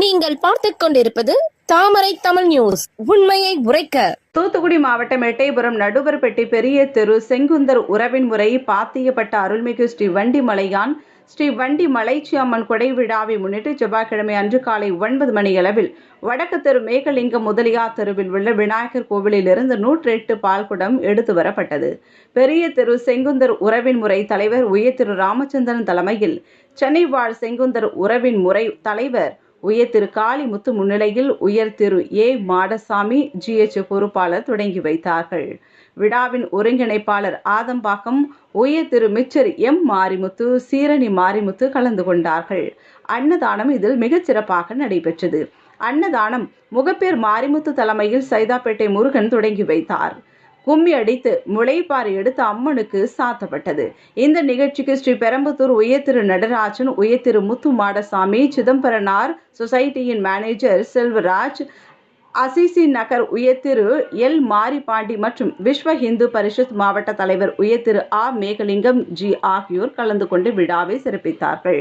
நீங்கள் பார்த்துக் கொண்டிருப்பது தாமரை தமிழ் நியூஸ். உண்மையை உரைக்க. தூத்துக்குடி மாவட்டம் எட்டயபுரம் நடுவர்பட்டி பெரிய தெரு செங்குந்தர் உறவின் முறை பாத்தியப்பட்ட அருள்மிகு ஸ்ரீ வண்டி மலையான் ஸ்ரீ வண்டி மலைச்சி அம்மன் கொடை விழாவை முன்னிட்டு செவ்வாய்க்கிழமை அன்று காலை ஒன்பது மணி அளவில் வடக்கு தெரு மேகலிங்கம் முதலியார் தெருவில் உள்ள விநாயகர் கோவிலில் இருந்து நூற்றி எட்டு பால்குடம் எடுத்து வரப்பட்டது. பெரிய தெரு செங்குந்தர் உறவின் முறை தலைவர் உயர் திரு ராமச்சந்திரன் தலைமையில் சென்னை வாழ் செங்குந்தர் உறவின் முறை தலைவர் உயர் திரு காளிமுத்து முன்னிலையில் உயர் திரு ஏ மாடசாமி ஜிஎச் பொறுப்பாளர் தொடங்கி வைத்தார்கள். விழாவின் ஒருங்கிணைப்பாளர் ஆதம்பாக்கம் உயர் திரு மிச்சர் எம் மாரிமுத்து சீரணி மாரிமுத்து கலந்து கொண்டார்கள். அன்னதானம் இதில் மிகச் சிறப்பாக நடைபெற்றது. அன்னதானம் முகப்பேர் மாரிமுத்து தலைமையில் சைதாப்பேட்டை முருகன் தொடங்கி வைத்தார். கும்மி அடித்து முளைப்பாறை எடுத்து அம்மனுக்கு சாத்தப்பட்டது. இந்த நிகழ்ச்சிக்கு ஸ்ரீ பெரம்பத்தூர் உயர் திரு நடராஜன் உயர் திரு முத்து மாடசாமி சிதம்பரனார் சொசைட்டியின் மேனேஜர் செல்வராஜ் அசிசி நகர் உயர்திரு எல் மாரிபாண்டி மற்றும் விஸ்வ இந்து பரிஷத் மாவட்ட தலைவர் உயர்திரு ஆ மேகலிங்கம் ஜி ஆகியோர் கலந்து கொண்டு விழாவை சிறப்பித்தார்கள்.